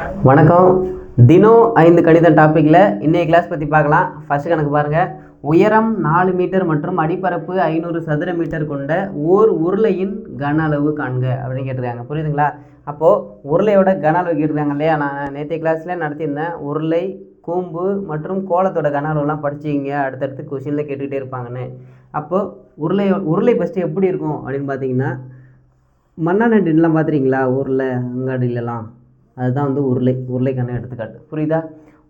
வணக்கம். தினம் ஐந்து கணித டாப்பிக்கில் இன்றைய கிளாஸ் பற்றி பார்க்கலாம். ஃபர்ஸ்ட் கணக்கு பாருங்கள் உயரம் நாலு மீட்டர் மற்றும் அடிப்பரப்பு ஐநூறு சதுர மீட்டர் கொண்ட ஓர் உருளையின் கன அளவு காண்க அப்படின்னு கேட்டிருக்காங்க. புரியுதுங்களா? அப்போது உருளையோட கன அளவு கேட்டிருக்காங்க இல்லையா? நான் நேற்றைய கிளாஸில் நடத்தியிருந்தேன். உருளை கூம்பு மற்றும் கோலத்தோட கன அளவுலாம் படிச்சிங்க அடுத்தடுத்து கொஷினில் கேட்டுக்கிட்டே இருப்பாங்கன்னு. அப்போது உருளை உருளை ஃபஸ்ட்டு எப்படி இருக்கும் அப்படின்னு பார்த்தீங்கன்னா மண்ணெண்ணெய் டின்லாம் பார்த்துருக்கீங்களா? ஊரில் அங்காடியிலலாம். அதுதான் வந்து உருளை உருளைக்கான எடுத்துக்காட்டு. புரியுதா?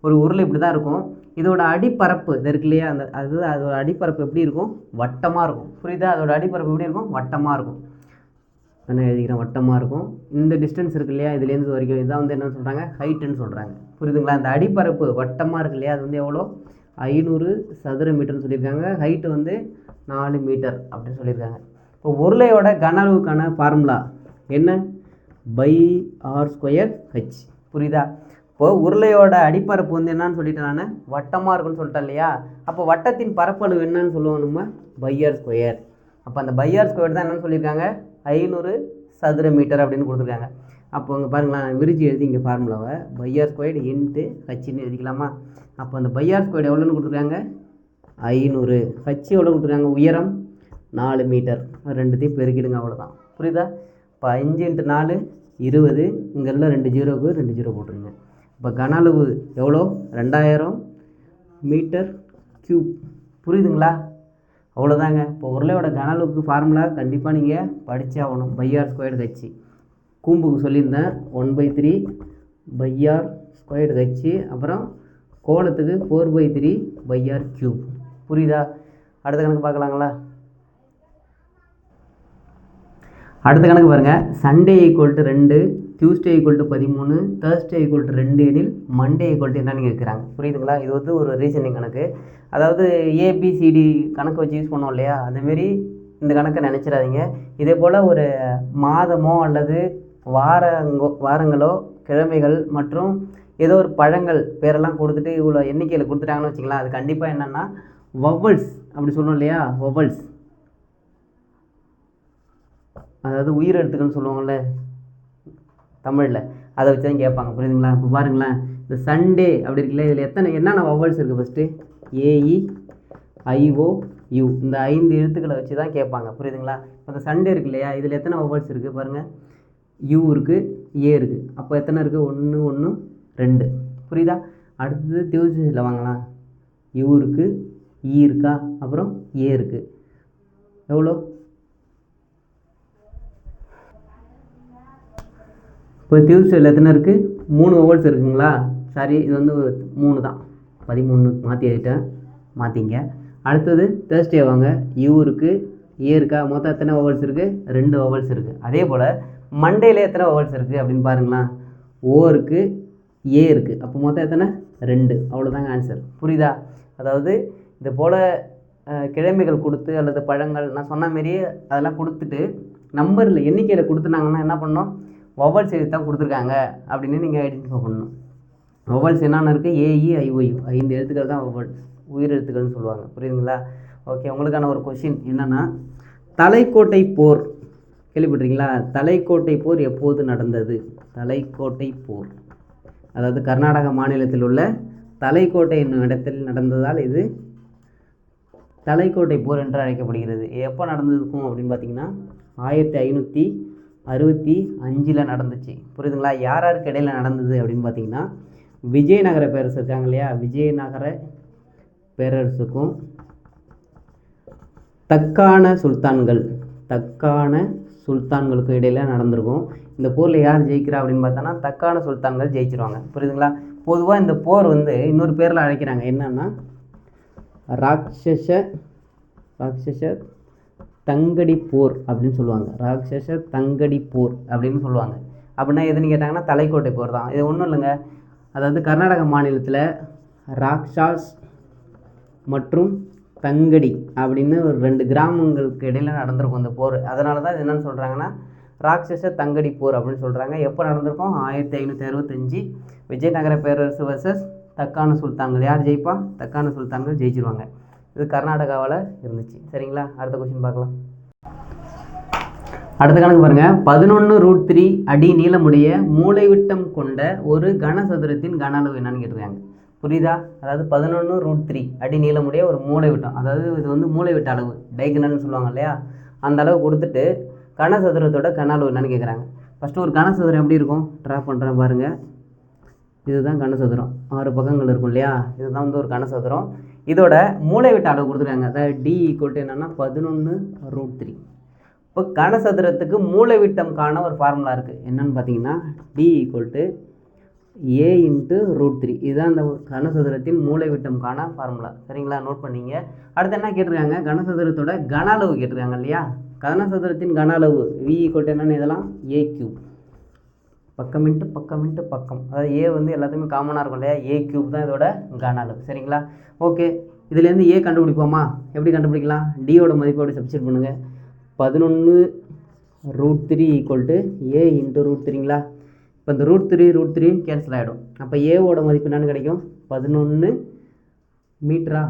ஒரு உருளை இப்படி தான் இருக்கும். இதோட அடிப்பரப்பு இது இருக்கு இல்லையா? அந்த அது அதோட அடிப்பரப்பு எப்படி இருக்கும்? வட்டமாக இருக்கும். புரியுதா? அதோட அடிப்பரப்பு எப்படி இருக்கும்? வட்டமாக இருக்கும். என்ன எழுதிக்கிறேன் வட்டமாக இருக்கும். இந்த டிஸ்டன்ஸ் இருக்கு இல்லையா? இதுலேருந்து இது வரைக்கும். இதான் வந்து என்ன சொல்கிறாங்க ஹைட்டுன்னு சொல்கிறாங்க புரியுதுங்களா? அந்த அடிப்பரப்பு வட்டமாக இருக்கு இல்லையா? அது வந்து எவ்வளோ? ஐநூறு சதுர மீட்டர்னு சொல்லியிருக்காங்க. ஹைட்டு வந்து நாலு மீட்டர் அப்படின்னு சொல்லியிருக்காங்க. இப்போ உருளையோட கன அளவுக்கான ஃபார்முலா என்ன? பை ஆர் ஸ்கொயர் ஹெச் புரியுதா? இப்போது உருளையோட அடிப்பரப்பு வந்து என்னன்னு சொல்லிட்டேன் நான்? வட்டமாக இருக்குன்னு சொல்லிட்டேன் இல்லையா? அப்போ வட்டத்தின் பரப்பளவு என்னன்னு சொல்லுவோம் நம்ம? Pi r square. அப்போ அந்த பையார் ஸ்கொயர் தான் என்னன்னு சொல்லியிருக்காங்க? ஐநூறு சதுர மீட்டர் அப்படின்னு கொடுத்துருக்காங்க. அப்போ இங்கே பாருங்களேன் விரிச்சு எழுதி இங்கே ஃபார்முலாவை பையர் ஸ்கொயர் இன்ட்டு ஹச்சின்னு எழுதிக்கலாமா? அப்போ அந்த பையார் ஸ்கொயர் எவ்வளோன்னு கொடுத்துருக்காங்க? ஐநூறு. ஹச் எவ்வளோ கொடுத்துருக்காங்க? உயரம் நாலு மீட்டர். ரெண்டுத்தையும் பெருக்கிடுங்க அவ்வளோதான். புரியுதா? இப்போ அஞ்சு இன்ட்டு நாலு இருபது இங்கெல்லாம் ரெண்டு ஜீரோவுக்கு ரெண்டு ஜீரோ போட்டுருங்க. இப்போ கன அளவு எவ்வளோ? ரெண்டாயிரம் மீட்டர் க்யூப் புரியுதுங்களா? அவ்வளோதாங்க. இப்போ உருளையோட கன அளவுக்கு ஃபார்முலா கண்டிப்பாக நீங்கள் படித்தே ஆகணும். பையார் ஸ்கொயர் கட்சி கூம்புக்கு சொல்லியிருந்தேன். One by three pi r square கட்சி அப்புறம் கோலத்துக்கு four by three pi r cube புரியுதா? அடுத்த கணக்கு பார்க்கலாங்களா? அடுத்த கணக்கு பாருங்கள் சண்டே ஈக்குவல் டு ரெண்டு டியூஸ்டே ஈக்குவல் டு பதிமூணு தேர்ஸ்டே ஈக்குவல் டு ரெண்டு எனில் மண்டே ஈக்குவல் டு என்னன்னு கேட்குறாங்க புரியுதுங்களா? இது வந்து ஒரு ரீசனிங் கணக்கு. அதாவது ஏபிசிடி கணக்கு வச்சு யூஸ் பண்ணோம் இல்லையா? அந்தமாரி இந்த கணக்கை நினச்சிடாதீங்க. இதே போல் ஒரு மாதமோ அல்லது வாரங்கோ வாரங்களோ கிழமைகள் மற்றும் ஏதோ ஒரு பழங்கள் பேரெல்லாம் கொடுத்துட்டு இவ்வளோ எண்ணிக்கையில் கொடுத்துட்டாங்கன்னு வச்சுக்கலாம் அது கண்டிப்பாக என்னென்னா வவ்வல்ஸ் அப்படி சொல்லணும் இல்லையா? வவ்வல்ஸ் அதாவது உயிர் எழுத்துக்கள்னு சொல்லுவாங்கள்ல தமிழில். அதை வச்சு தான் கேட்பாங்க. புரியுதுங்களா? இப்போ பாருங்களேன். இந்த சண்டே அப்படி இருக்குல்ல இதில் எத்தனை என்னென்ன வவல்ஸ் இருக்குது ஃபஸ்ட்டு ஏஇ ஐஓ யூ இந்த ஐந்து எழுத்துக்களை வச்சு தான் கேட்பாங்க. புரியுதுங்களா? இப்போ இந்த சண்டே இருக்கு இல்லையா? இதில் எத்தனை வவல்ஸ் இருக்குது பாருங்கள் யூ இருக்குது ஏ இருக்குது அப்போ எத்தனை இருக்குது ஒன்று ஒன்று ரெண்டு. புரியுதா? அடுத்தது டியூஸ்டேயில் வாங்கலாம். யூ இருக்குது இ e இருக்கா? அப்புறம் ஏ இருக்குது எவ்வளோ? இப்போ டியூஸ்டேயில் எத்தனை இருக்குது மூணு ஓவல்ஸ் இருக்குங்களா? சாரி இது வந்து மூணு தான். பதிமூணு மாற்றி ஆகிட்டேன் மாற்றிங்க அடுத்தது தேர்ஸ்டே வாங்க. யூ இருக்குது ஏ இருக்கா? மொத்தம் எத்தனை ஓவல்ஸ் இருக்குது ரெண்டு ஓவல்ஸ் இருக்குது அதே போல் மண்டேல எத்தனை ஓவல்ஸ் இருக்குது அப்படின்னு பாருங்களேன். ஓ இருக்குது ஏ இருக்குது அப்போ மொத்தம் எத்தனை? ரெண்டு. அவ்வளோதாங்க ஆன்சர் புரியுதா? அதாவது இது போல் கிழமைகள் கொடுத்து அல்லது பழங்கள் நான் சொன்ன மாரியே அதெல்லாம் கொடுத்துட்டு நம்பரில் எண்ணிக்கையில் கொடுத்துனாங்கன்னா என்ன பண்ணோம் வவல்ஸ் எழுதி தான் கொடுத்துருக்காங்க அப்படின்னு நீங்கள் ஐடென்டிஃபை பண்ணணும். வவல்ஸ் என்னென்ன இருக்குது ஏஇ ஐஒயு ஐந்து எழுத்துக்கள் தான் வவல்ஸ் உயிர் எழுத்துக்கள்னு சொல்லுவாங்க. புரியுதுங்களா? ஓகே உங்களுக்கான ஒரு கொஷின் என்னென்னா தலைக்கோட்டை போர். கேள்விப்பட்டிருக்கீங்களா? தலைக்கோட்டை போர் எப்போது நடந்தது? தலைக்கோட்டை போர். அதாவது கர்நாடக மாநிலத்தில் உள்ள தலைக்கோட்டை என்னும் இடத்தில் நடந்ததால் இது தலைக்கோட்டை போர் என்று அழைக்கப்படுகிறது. எப்போ நடந்திருக்கும் அப்படின்னு பார்த்தீங்கன்னா ஆயிரத்தி ஐநூற்றி அறுபத்தி அஞ்சில் நடந்துச்சு. புரியுதுங்களா? யார் யாருக்கு இடையில் நடந்தது அப்படின்னு பார்த்தீங்கன்னா விஜயநகர பேரரசு இருக்காங்க இல்லையா? விஜயநகர பேரரசுக்கும் தக்கான சுல்தான்கள் தக்கான சுல்தான்களுக்கும் இடையில நடந்திருக்கும். இந்த போரில் யார் ஜெயிக்கிறா அப்படின்னு பார்த்தோன்னா தக்கான சுல்தான்கள் ஜெயிச்சிருவாங்க. புரியுதுங்களா? பொதுவாக இந்த போர் வந்து இன்னொரு பேரில் அழைக்கிறாங்க. என்னன்னா ராட்சச ராட்சச தங்கடி போர் அப்படின்னு சொல்லுவாங்க. ராட்சச தங்கடி போர் அப்படின்னு சொல்லுவாங்க. அப்படின்னா எதுன்னு கேட்டாங்கன்னா தலைக்கோட்டை போர் தான். இது ஒன்றும் இல்லைங்க. அதாவது கர்நாடக மாநிலத்தில் ராக்ஷாஸ் மற்றும் தங்கடி அப்படின்னு ஒரு ரெண்டு கிராமங்களுக்கு இடையில் நடந்திருக்கும் இந்த போர். அதனால தான் இது என்னென்னு சொல்கிறாங்கன்னா ராட்சச தங்கடி போர் அப்படின்னு சொல்கிறாங்க எப்போ நடந்திருக்கும்? ஆயிரத்தி ஐநூற்றி அறுபத்தஞ்சி விஜயநகர பேரரசு வர்சஸ் தக்கான சுல்தான்கள். யார் ஜெயிப்பா? தக்கான சுல்தான்கள் ஜெயிச்சிருவாங்க. இது கர்நாடகாவில் இருந்துச்சு. சரிங்களா? அடுத்த கொஸ்டின் பார்க்கலாம். அடுத்த கணக்கு பாருங்கள் பதினொன்று ரூட் த்ரீ அடி நீளமுடைய மூளைவிட்டம் கொண்ட ஒரு கனசதுரத்தின் கன அளவு என்னன்னு கேட்டிருக்காங்க. புரியுதா? அதாவது பதினொன்று ரூட் த்ரீ அடி நீளமுடைய ஒரு மூளைவிட்டம் அதாவது இது வந்து மூளைவிட்ட அளவு. டைகனல்னு சொல்லுவாங்க இல்லையா? அந்த அளவு கொடுத்துட்டு கனசதுரத்தோட கன அளவு என்னன்னு கேட்குறாங்க. ஃபஸ்ட்டு ஒரு கனசதுரம் எப்படி இருக்கும்? ட்ரா பண்ணுறேன் பாருங்கள் இதுதான் கனசதுரம். ஆறு பக்கங்கள் இருக்கும் இல்லையா? இதுதான் வந்து ஒரு கனசதுரம். இதோட மூலைவிட்ட அளவு கொடுத்துருக்காங்க. அதாவது டி ஈக்குவல் என்னென்னா பதினொன்று ரூட் த்ரீ இப்போ கனசதுரத்துக்கு மூலைவிட்டம் காண ஒரு ஃபார்முலா இருக்குது என்னன்னு பார்த்தீங்கன்னா D equal to A into root three இதுதான் அந்த கனசதுரத்தின் மூலைவிட்டம் காண ஃபார்முலா சரிங்களா? நோட் பண்ணீங்க. அடுத்து என்ன கேட்டிருக்காங்க? கனசதுரத்தோட கன அளவு கேட்டிருக்காங்க இல்லையா? கனசதுரத்தின் கன அளவு வி ஈக்குவல் என்னென்னு இதெல்லாம் ஏ கியூப் பக்கம் இன்ட்டு பக்கம் இன்ட்டு பக்கம். அதாவது ஏ வந்து எல்லாத்துக்குமே காமனாக இருக்கும் இல்லையா? ஏ கியூப் தான் இதோட கன சரிங்களா? ஓகே இதுலேருந்து ஏ கண்டுபிடிப்போமா? எப்படி கண்டுபிடிக்கலாம்? டியோட மதிப்போடு சப்ஸ்டிட் பண்ணுங்கள் பதினொன்று root three equal to A into root த்ரீங்களா இப்போ இந்த root three root three cancel ஆகிடும் அப்போ ஏவோட மதிப்பு என்னென்னு கிடைக்கும்? பதினொன்று மீட்டரா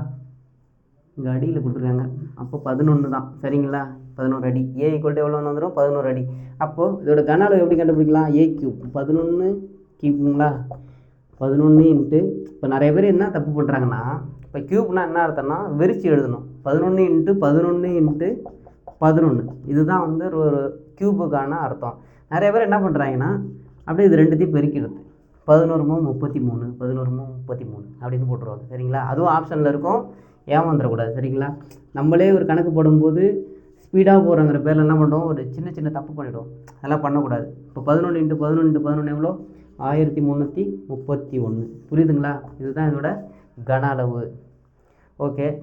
இங்கே அடியில் கொடுத்துருக்காங்க. அப்போ பதினொன்று தான். சரிங்களா? பதினோரு அடி. ஏ ஈக்குவல் டு எவ்வளோன்னு வந்துடும் பதினோரு அடி. அப்போது இதோட கன அளவு எப்படி கண்டுபிடிக்கலாம்? ஏ கியூப் பதினொன்று கியூப்புங்களா பதினொன்று இன்ட்டு இப்போ நிறைய பேர் என்ன தப்பு பண்ணுறாங்கன்னா இப்போ கியூப்னா என்ன அர்த்தம்னா விரிச்சு எழுதணும். பதினொன்று இன்ட்டு பதினொன்று இன்ட்டு பதினொன்று இதுதான் வந்து ஒரு ஒரு கியூபுக்கான அர்த்தம். நிறைய பேர் என்ன பண்ணுறாங்கன்னா அப்படியே இது ரெண்டுத்தையும் பெருக்கிடுது. பதினோரு மூணு முப்பத்தி மூணு பதினோரு மூணு முப்பத்தி மூணு அப்படின்னு போட்டுருவாங்க. சரிங்களா? அதுவும் ஆப்ஷனில் இருக்கும். ஏமாந்துடக்கூடாது. சரிங்களா? நம்மளே ஒரு கணக்கு போடும்போது ஸ்பீடாக போகிறோங்கிற பேரில் என்ன பண்ணுவோம் ஒரு சின்ன சின்ன தப்பு பண்ணிவிடுவோம் அதெல்லாம் பண்ணக்கூடாது. இப்போ பதினொன்று இன்ட்டு பதினொன்று இன்ட்டு பதினொன்று எவ்வளோ? ஆயிரத்தி முந்நூற்றி முப்பத்தி ஒன்று புரியுதுங்களா? இதுதான் இதோட கன அளவு. ஓகே.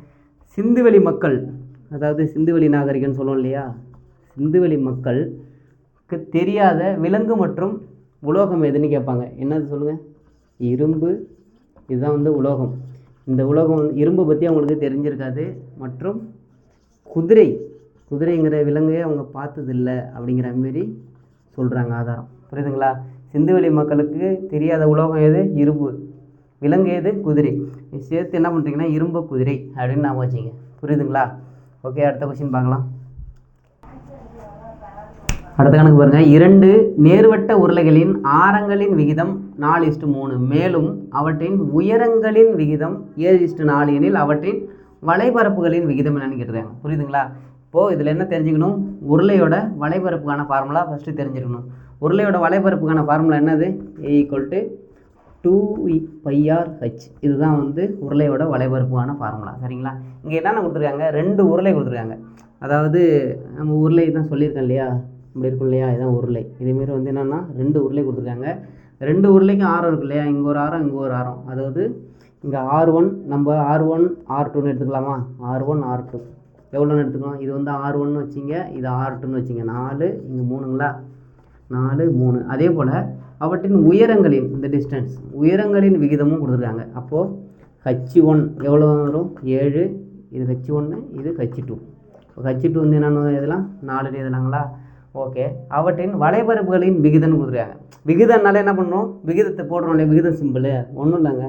சிந்துவெளி மக்கள் அதாவது சிந்துவெளி நாகரிகம்னு சொல்லுவோம் இல்லையா? சிந்துவெளி மக்களுக்கு தெரியாத விலங்கு மற்றும் உலோகம் எதுன்னு கேட்பாங்க. என்னது சொல்லுங்கள் இரும்பு. இதுதான் வந்து உலோகம். இந்த உலோகம் வந்து- இரும்பை பற்றி அவங்களுக்கு தெரிஞ்சிருக்காது. மற்றும் குதிரை. குதிரைங்கிற விலங்கையே அவங்க பார்த்ததில்ல அப்படிங்கிற மாரி சொல்கிறாங்க ஆதாரம். புரியுதுங்களா? சிந்துவெளி மக்களுக்கு தெரியாத உலோகம் எது? இரும்பு. விலங்கு எது? குதிரை. சேர்த்து என்ன பண்ணுறீங்கன்னா இரும்பு குதிரை அப்படின்னு நான் வச்சிங்க. புரியுதுங்களா? ஓகே அடுத்த கொஸ்டின் பார்க்கலாம். அடுத்த கணக்கு பாருங்க. இரண்டு நேர்வட்ட உருளைகளின் ஆரங்களின் விகிதம் நாலு இஸ்டு மூணு. மேலும் அவற்றின் உயரங்களின் விகிதம் ஏழு இஸ்டு நாலு எனில் அவற்றின் வலைபரப்புகளின் விகிதம் என்னன்னு கேட்டுருக்காங்க. புரியுதுங்களா? இப்போது இதில் என்ன தெரிஞ்சுக்கணும்? உருளையோட வலைபரப்புக்கான ஃபார்முலா ஃபஸ்ட்டு தெரிஞ்சுக்கணும். உருளையோட வலைபரப்புக்கான ஃபார்முலா என்னது? A equal to two pi r H இதுதான் வந்து உருளையோட வலைபரப்புக்கான ஃபார்முலா சரிங்களா? இங்கே என்னென்ன கொடுத்துருக்காங்க? ரெண்டு உருளை கொடுத்துருக்காங்க. அதாவது நம்ம உருளை தான் சொல்லியிருக்கேன் இல்லையா? இப்படி இருக்கும் இல்லையா? இதுதான் உருளை. இதேமாரி வந்து என்னென்னா ரெண்டு உருளை கொடுத்துருக்காங்க. ரெண்டு உருளைக்கும் ஆரம் இருக்கு இல்லையா? இங்கே ஒரு ஆரம் இங்கே ஒரு ஆரம். அதாவது இங்கே ஆர் ஒன் நம்ம ஆர் ஒன் ஆர் டூன்னு எடுத்துக்கலாமா? ஆர் ஒன் ஆர் டூ எவ்வளோன்னு எடுத்துக்கலாம் இது வந்து ஆர் ஒன்னு வச்சிங்க இது ஆர் டூன்னு வச்சிங்க. நாலு இங்கே மூணுங்களா? நாலு மூணு. அதே போல் அவற்றின் உயரங்களின் இந்த டிஸ்டன்ஸ் உயரங்களின் விகிதமும் கொடுத்துருக்காங்க. அப்போது ஹச் ஒன் எவ்வளோ வரும்? ஏழு. இது ஹச் ஒன்று இது ஹச் டூ ஹச் டூ வந்து என்னென்னு எழுதலாம்? நாலு எழுதலாங்களா? ஓகே. அவற்றின் வலைபரப்புகளின் விகிதம்னு கொடுத்துருக்காங்க. விகிதம்னால என்ன பண்ணுறோம் விகிதத்தை போடுறோம் இல்லையா விகிதம் சிம்பிள் ஒன்றும் இல்லைங்க.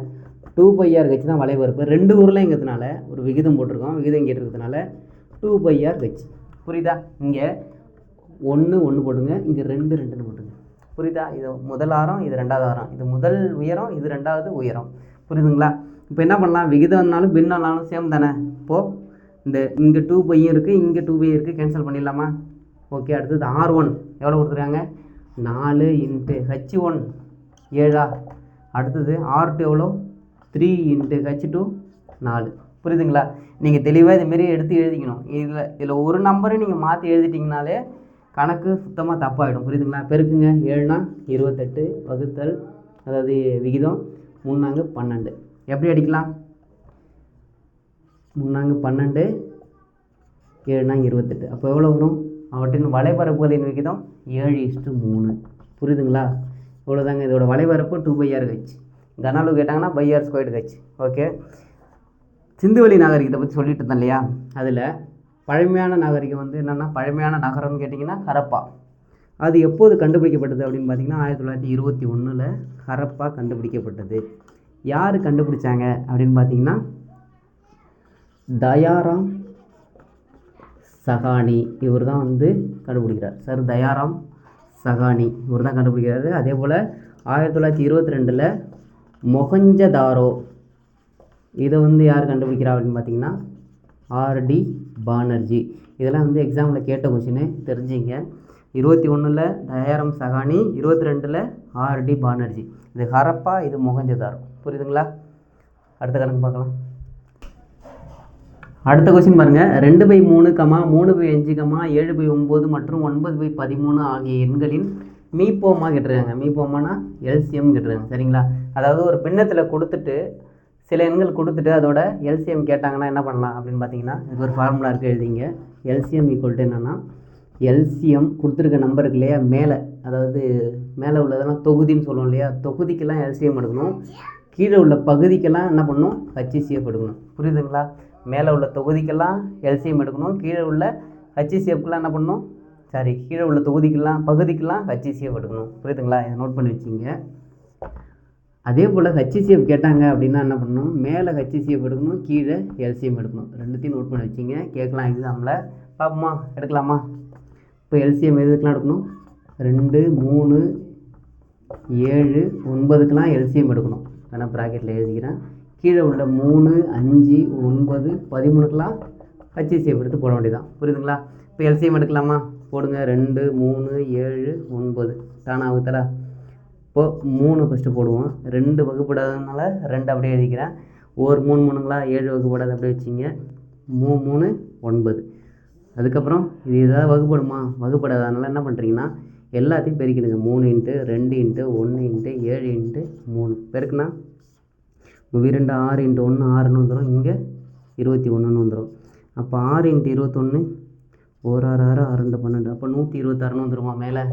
டூ பையார் கட்சி தான் வளைபரப்பு. ரெண்டு ஊர்லைங்கிறதுனால ஒரு விகிதம் போட்டிருக்கோம். விகிதம் கேட்டிருக்கிறதுனால டூ பையர் ஹெச் புரியுதா? இங்கே ஒன்று ஒன்று போட்டுங்க இங்கே ரெண்டு ரெண்டுன்னு போட்டுங்க. புரியுதா? இது முதல் ஆரம் இது ரெண்டாவது ஆரம். இது முதல் உயரம் இது ரெண்டாவது உயரம். புரியுதுங்களா? இப்போ என்ன பண்ணலாம்? விகிதம்னாலும் பின்னாலும் சேம் தானே? இப்போது இந்த இங்கே டூ பையும் இருக்குது இங்கே டூ பையும் இருக்குது கேன்சல் பண்ணிடலாமா? ஓகே அடுத்தது ஆர் ஒன் எவ்வளோ கொடுத்துருக்காங்க? நாலு இன்ட்டு ஹச் ஒன் ஏழா? அடுத்தது ஆர் டூ எவ்வளோ த்ரீ இன்ட்டு ஹச் டூ நாலு. புரியுதுங்களா? நீங்கள் தெளிவாக இதுமாரி எடுத்து எழுதிக்கணும். இதில் இதில் ஒரு நம்பரை நீங்கள் மாற்றி எழுதிட்டிங்கனாலே கணக்கு சுத்தமாக தப்பாகிடும் புரியுதுங்களா? பெருக்குங்க. ஏழுனா இருபத்தெட்டு வகுத்தல் அதாவது விகிதம் மூணாங்கு பன்னெண்டு. எப்படி அடிக்கலாம்? மூணாங்கு பன்னெண்டு ஏழுனா இருபத்தெட்டு. அப்போ எவ்வளோ வரும்? அவற்றின் வலைபரப்புகளின் விகிதம் ஏழு இஸ்டு மூணு. புரியுதுங்களா? இவ்வளோதாங்க இதோட வலைபரப்பு டூ பை ஆர் ஹெச் கன கேட்டாங்கன்னா pi R squared H okay சிந்துவெளி நாகரிகத்தை பற்றி சொல்லிட்டு இருந்தேன் இல்லையா? அதில் பழமையான நாகரிகம் வந்து என்னென்னா பழமையான நகரம்னு கேட்டிங்கன்னா ஹரப்பா அது எப்போது கண்டுபிடிக்கப்பட்டது அப்படின்னு பார்த்தீங்கன்னா ஆயிரத்தி தொள்ளாயிரத்தி இருபத்தி ஒன்றில் ஹரப்பா கண்டுபிடிக்கப்பட்டது. யார் கண்டுபிடிச்சாங்க அப்படின்னு பார்த்தீங்கன்னா தயாராம் சகானி. இவர் தான் வந்து கண்டுபிடிக்கிறார். சார் தயாராம் சகானி. இவர் தான் கண்டுபிடிக்கிறாரு. அதே போல் ஆயிரத்தி தொள்ளாயிரத்தி இருபத்தி ரெண்டில் மொஹஞ்சதாரோ இதை வந்து யார் கண்டுபிடிக்கிறா அப்படின்னு பார்த்தீங்கன்னா ஆர்டி பானர்ஜி. இதெல்லாம் வந்து எக்ஸாமில் கேட்ட கொஷினு தெரிஞ்சுங்க. இருபத்தி ஒன்றில் தயாரம் சகானி இருபத்தி ரெண்டில் ஆர்டி பானர்ஜி. இது ஹரப்பா இது மொஹஞ்சதாரோ புரியுதுங்களா? அடுத்த கணக்கு பார்க்கலாம். அடுத்த கொஸ்டின் பாருங்கள் ரெண்டு பை மூணு கமா மூணு பை அஞ்சு கமா ஏழு பை ஒம்பது மற்றும் ஒன்பது பை பதிமூணு ஆகிய எண்களின் மீப்போமா கேட்டிருக்காங்க. மீப்போமானா எல்சிஎம் கேட்டிருக்காங்க. சரிங்களா? அதாவது ஒரு பின்னத்தில் கொடுத்துட்டு சில எண்கள் கொடுத்துட்டு அதோட எல்சிஎம் கேட்டாங்கன்னா என்ன பண்ணலாம் அப்படின்னு பார்த்தீங்கன்னா இதுக்கு ஒரு ஃபார்முலா இருக்குது எழுதிங்க. எல்சிஎம் ஈக்குவல் டு என்னென்னா எல்சிஎம் கொடுத்துருக்க நம்பருக்கு இல்லையா மேலே. அதாவது மேலே உள்ளதெல்லாம் தொகுதின்னு சொல்லுவோம் இல்லையா தொகுதிக்கெல்லாம் எல்சிஎம் எடுக்கணும். கீழே உள்ள பகுதிக்கெல்லாம் என்ன பண்ணணும் ஹச்சிசிஎஃப் எடுக்கணும். புரியுதுங்களா? மேலே உள்ள தொகுதிக்கெல்லாம் எல்சிஎம் எடுக்கணும். கீழே உள்ள ஹச்சிசிஎஃப்க்கெல்லாம் என்ன பண்ணணும்? சாரி கீழே உள்ள தொகுதிக்கெல்லாம் பகுதிக்கெல்லாம் ஹச்சிசிஎஃப் எடுக்கணும். புரியுதுங்களா? இதை நோட் பண்ணி வச்சுங்க அதே போல் ஹச்சிசிஎஃப் கேட்டாங்க அப்படின்னா என்ன பண்ணணும்? மேலே ஹச்சிசிஎஃப் எடுக்கணும் கீழே எல்சிஎம் எடுக்கணும். ரெண்டுத்தையும் நோட் பண்ணி வச்சிங்க. கேட்கலாம் எக்ஸாமில் பார்ப்போமா? எடுக்கலாமா? இப்போ எல்சிஎம் எதுக்கெலாம் எடுக்கணும்? ரெண்டு மூணு ஏழு ஒன்பதுக்கெலாம் எல்சிஎம் எடுக்கணும். வேணால் ப்ராக்கெட்டில் எழுதிக்கிறேன். கீழே உள்ள மூணு அஞ்சு ஒன்பது பதிமூணுக்கெலாம் ஹச்சிசிஎஃப் எடுத்து போட வேண்டியதான் புரியுதுங்களா? இப்போ எல்சிஎம் எடுக்கலாமா? போடுங்க. ரெண்டு மூணு ஏழு ஒன்பது. தானாக ஆகுதலா இப்போது மூணு ஃபஸ்ட்டு போடுவோம். ரெண்டு வகுப்படாததுனால ரெண்டு அப்படியே எழுதிக்கிறேன். ஒரு மூணு மூணுங்களா? ஏழு வகுப்படாது அப்படியே வச்சிங்க மூணு மூணு ஒன்பது. அதுக்கப்புறம் இது ஏதாவது வகுப்படுமா? வகுப்படாதனால என்ன பண்ணுறீங்கன்னா எல்லாத்தையும் பெருக்கிடுங்க. மூணு இன்ட்டு ரெண்டு இன்ட்டு ஒன்று இன்ட்டு ஏழு இன்ட்டு மூணு. பெருக்குனா ரெண்டு ஆறு இன்ட்டு ஒன்று ஆறுன்னு வந்துடும் இங்கே இருபத்தி ஒன்றுன்னு வந்துடும் அப்போ ஆறு இன்ட்டு இருபத்தொன்று ஒரு ஆறு ஆறு ஆறு ரெண்டு பன்னெண்டு. அப்போ நூற்றி இருபத்தாறுன்னு வந்துடுமா மேலே?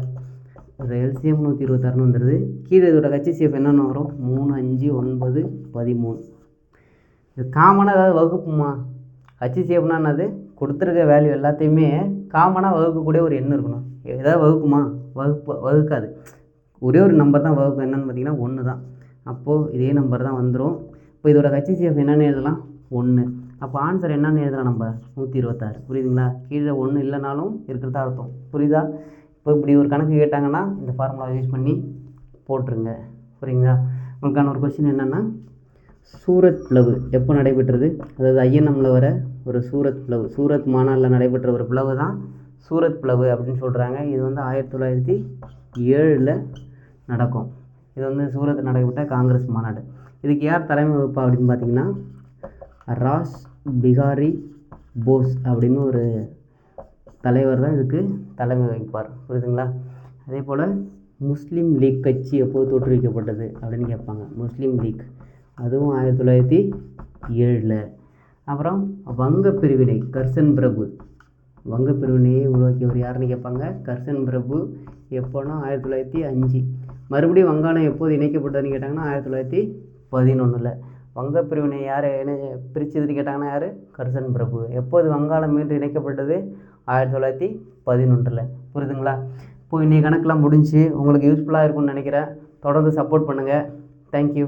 எல்சிஎம் நூற்றி இருபத்தாறுன்னு வந்துடுது கீழே இதோட ஹெச்சிசிஎஃப் என்னென்னு வரும்? மூணு அஞ்சு ஒன்பது பதிமூணு. இது காமனாக ஏதாவது வகுப்புமா? ஹெச்சிசிஎஃப்னா என்னது? கொடுத்துருக்க வேல்யூ எல்லாத்தையுமே காமனாக வகுக்கக்கூடிய ஒரு எண் இருக்கணும். ஏதாவது வகுக்குமா? வகுப்பு வகுக்காது. ஒரே ஒரு நம்பர் தான் வகுக்கும். என்னென்னு பார்த்தீங்கன்னா ஒன்று தான். அப்போது இதே நம்பர் தான் வந்துடும் இப்போ இதோட ஹெச்சிசிஎஃப் என்னென்னு எழுதலாம்? ஒன்று அப்போ ஆன்சர் என்னென்னு எழுதலாம் நம்ம? நூற்றி இருபத்தாறு. புரியுதுங்களா? கீழே ஒன்று இல்லைனாலும் இருக்கிறதா அர்த்தம். புரியுதா? இப்போ இப்படி ஒரு கணக்கு கேட்டாங்கன்னா இந்த ஃபார்முலாவை யூஸ் பண்ணி போட்டுருங்க. புரியுங்களா? உங்களுக்கான ஒரு கொஸ்டின் என்னென்னா சூரத் பிளவு எப்போ நடைபெற்றது? அதாவது ஐஎன்எம்மில் வர ஒரு சூரத் பிளவு சூரத் மாநாட்டில் நடைபெற்ற ஒரு பிளவு தான் சூரத் பிளவு அப்படின்னு சொல்கிறாங்க இது வந்து ஆயிரத்தி தொள்ளாயிரத்தி ஏழில் நடக்கும். இது வந்து சூரத்தில் நடைபெற்ற காங்கிரஸ் மாநாடு. இதுக்கு யார் தலைமை வகுப்பா அப்படின்னு பார்த்தீங்கன்னா ராஸ் பிகாரி போஸ் அப்படின்னு ஒரு தலைவர் தான் இதுக்கு தலைமை வகிப்பார். புரியுதுங்களா? அதே போல் முஸ்லீம் லீக் கட்சி எப்போது தோற்றுவிக்கப்பட்டது அப்படின்னு கேட்பாங்க. முஸ்லீம் லீக். அதுவும் ஆயிரத்தி தொள்ளாயிரத்தி ஏழில். அப்புறம் வங்க பிரிவினை கர்சன் பிரபு. வங்க பிரிவினையை உருவாக்கியவர் யாருன்னு கேட்பாங்க? கர்சன் பிரபு எப்போனா ஆயிரத்தி தொள்ளாயிரத்தி அஞ்சு. மறுபடியும் வங்காளம் எப்போது இணைக்கப்பட்டதுன்னு கேட்டாங்கன்னா ஆயிரத்தி தொள்ளாயிரத்தி பதினொன்றில் வங்க பிரிவினை யார் இணை பிரித்ததுன்னு கேட்டாங்கன்னா யார்? கர்சன் பிரபு. எப்போது வங்காளம் மீண்டும் இணைக்கப்பட்டது? ஆயிரத்தி தொள்ளாயிரத்தி பதினொன்றில். புரியுதுங்களா? இப்போ இன்றைக்கி கணக்கெலாம் முடிஞ்சு உங்களுக்கு யூஸ்ஃபுல்லாக இருக்கும்னு நினைக்கிறேன். தொடர்ந்து சப்போர்ட் பண்ணுங்கள் தேங்க்யூ